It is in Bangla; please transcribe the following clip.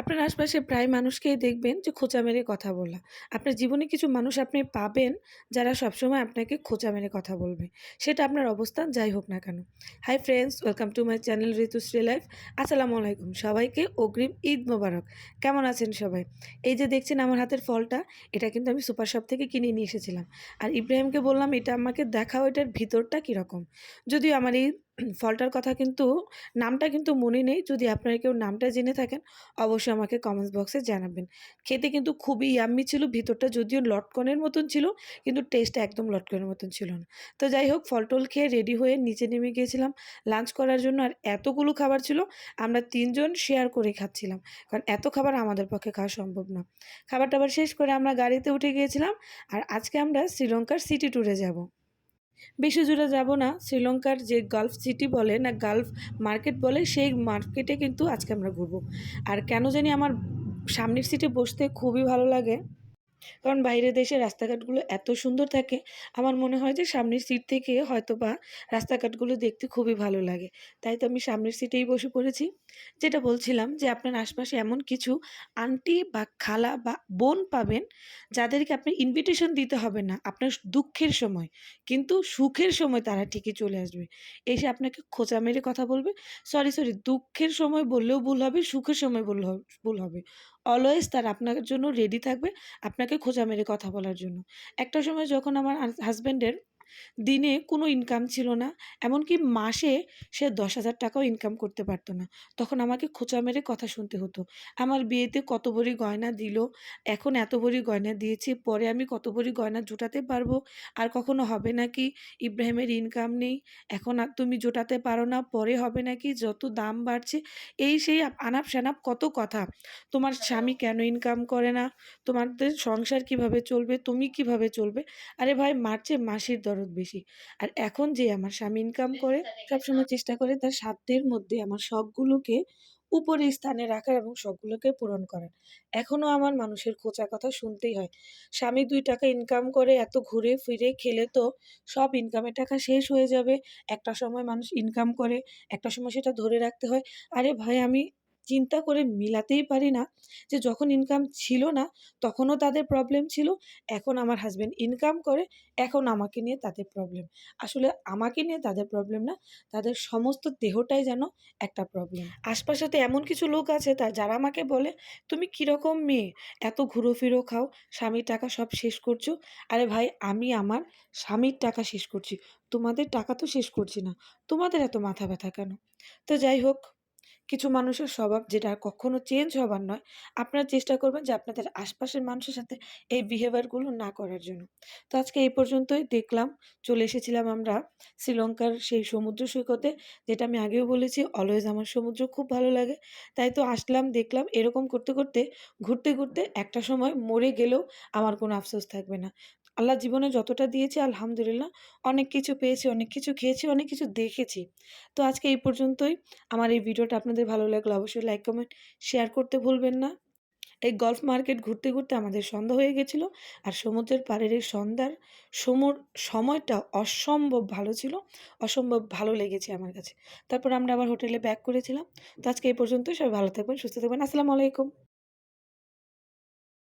আপনার আশপাশে প্রায় মানুষকেই দেখবেন যে খোঁচা মেরে কথা বলা। আপনার জীবনে কিছু মানুষ আপনি পাবেন যারা সবসময় আপনাকে খোঁচা মেরে কথা বলবে। সেটা আপনার অবস্থান যাই হোক না কেন। Hi friends, welcome to my channel Ritushree life. আসসালামু আলাইকুম। সবাইকে অগ্রিম ঈদ মোবারক। কেমন আছেন সবাই? এই যে দেখছেন আমার হাতের ফলটা, এটা কিন্তু আমি সুপার শপ থেকে কিনে নিয়ে এসেছিলাম। আর ইব্রাহিমকে বললাম, "এটা আমাকে দেখাও এটার ভিতরটা কীরকম?" যদিও আমার এই ফলটার কথা কিন্তু, নামটা কিন্তু মনে নেই। যদি আপনারা কেউ নামটা জেনে থাকেন, অবশ্যই আমাকে কমেন্টস বক্সে জানাবেন। খেতে কিন্তু খুবই ইয়াম্মি ছিল। ভিতরটা যদিও লটকনের মতন ছিল, কিন্তু টেস্টটা একদম লটকনের মতন ছিল না। তো যাই হোক, ফল-টল খেয়ে রেডি হয়ে নিচে নেমে গিয়েছিলাম লাঞ্চ করার জন্য। আর এতগুলো খাবার ছিল, আমরা তিনজন শেয়ার করে খাচ্ছিলাম। কারণ এত খাবার আমাদের পক্ষে খাওয়া সম্ভব না। খাবার-টাবার শেষ করে আমরা গাড়িতে উঠে গিয়েছিলাম। আর আজকে আমরা শ্রীলঙ্কার সিটি ট্যুরে যাব। বেশি জুড়ে যাব না। শ্রীলঙ্কার যে গালফ সিটি বলে, না গালফ মার্কেট বলে, সেই মার্কেটে কিন্তু আজকে আমরা ঘুরবো। আর কেন জানি আমার সামনের সিটে বসতে খুবই ভালো লাগে। কারণ বাইরের দেশের রাস্তাঘাটগুলো এত সুন্দর থাকে, আমার মনে হয় যে সামনের সিট থেকে হয়তো বা রাস্তাঘাটগুলো দেখতে খুবই ভালো লাগে। তাই তো আমি সামনের সিটেই বসে পড়েছি। যেটা বলছিলাম যে আপনার আশপাশে এমন কিছু আন্টি বা খালা বা বোন পাবেন, যাদেরকে আপনি ইনভিটেশন দিতে হবে না আপনার দুঃখের সময়। কিন্তু সুখের সময় তারা ঠিকই চলে আসবে। এসে আপনাকে খোঁচা মেরে কথা বলবে। সরি, সরি দুঃখের সময় বললেও ভুল হবে, সুখের সময় বললেও ভুল হবে। অলওয়েজ তার আপনার জন্য রেডি থাকবে, আপনাকে খোঁজা মেরে কথা বলার জন্য। একটা সময় যখন আমার হাজ হাসব্যান্ডের দিনে কোনো ইনকাম ছিল না, এমনকি মাসে সে ১০,০০০ টাকাও ইনকাম করতে পারত না। তখন আমাকে খোঁচা মেরে কথা শুনতে হতো। আমার বিয়েতে কত ভরি গয়না দিল, এখন এত ভরি গয়না দিয়েছে, পরে আমি কত ভরি গয়না জোটাতে পারব, আর কখনো হবে নাকি? ইব্রাহিমের ইনকাম নেই, এখন আর তুমি জোটাতে পারো না, পরে হবে নাকি? যত দাম বাড়ছে, এই সেই আনাপ-শনাপ কত কথা। তোমার স্বামী কেন ইনকাম করে না? তোমাদের সংসার কীভাবে চলবে? তুমি কীভাবে চলবে? আরে ভাই মার চেয়ে মাসির দরদ বেশি। আর এখন যে আমার স্বামী ইনকাম করে, সবসময় চেষ্টা করে তার সাধ্যের মধ্যে আমার শখগুলোকে উপরে স্থানে রাখার এবং শখগুলোকে পূরণ করার। এখনও আমার মানুষের খোঁচা কথা শুনতেই হয়। স্বামী দুই টাকা ইনকাম করে এত ঘুরে ফিরে খেলে তো সব ইনকামের টাকা শেষ হয়ে যাবে। একটা সময় মানুষ ইনকাম করে, একটা সময় সেটা ধরে রাখতে হয়। আরে ভাই আমি চিন্তা করে মিলাতেই পারি না যে যখন ইনকাম ছিল না তখনও তাদের প্রবলেম ছিল। এখন আমার হাজব্যান্ড ইনকাম করে, এখন আমাকে নিয়ে তাদের প্রবলেম। আসলে আমাকে নিয়ে তাদের প্রবলেম না, তাদের সমস্ত দেহটাই যেন একটা প্রবলেম। আশপাশে তো এমন কিছু লোক আছে তা যারা আমাকে বলে, "তুমি কীরকম মেয়ে? এত ঘুরো-ফিরো খাও, স্বামীর টাকা সব শেষ করছ।" আরে ভাই আমি আমার স্বামীর টাকা শেষ করছি। তোমাদের টাকা তো শেষ করছি না। তোমাদের এত মাথা ব্যথা কেন? তো যাই হোক কিছু মানুষের স্বভাব যেটা কখনো চেঞ্জ হবার নয়। আপনারা চেষ্টা করবেন যে আপনাদের আশপাশের মানুষের সাথে এই বিহেভিয়ারগুলো না করার জন্য। তো আজকে এই পর্যন্তই দেখলাম। চলে এসেছিলাম আমরা শ্রীলঙ্কার সেই সমুদ্র সৈকতে, যেটা আমি আগেও বলেছি অলওয়েজ আমার সমুদ্র খুব ভালো লাগে। তাই তো আসলাম, দেখলাম। এরকম করতে, করতে ঘুরতে, ঘুরতে একটা সময় মরে গেলেও আমার কোনো আফসোস থাকবে না। আল্লাহ জীবনে যতটা দিয়েছে আলহামদুলিল্লাহ অনেক কিছু পেয়েছি, অনেক কিছু খেয়েছি, অনেক কিছু দেখেছি। তো আজকে এই পর্যন্তই। আমার এই ভিডিওটা আপনাদের ভালো লাগলে অবশ্যই লাইক, কমেন্ট, শেয়ার করতে ভুলবেন না। এই গল্ফ মার্কেট ঘুরতে, ঘুরতে আমাদের সন্ধ্যা হয়ে গেছিল। আর সমুদ্রের পাড়ের এই সন্ধ্যার সমুর সময়টা অসম্ভব ভালো ছিল। অসম্ভব ভালো লেগেছে আমার কাছে। তারপর আমরা আবার হোটেলে ব্যাক করেছিলাম। তো আজকে এই পর্যন্ত সবাই ভালো থাকবেন, সুস্থ থাকবেন। আসসালামু আলাইকুম।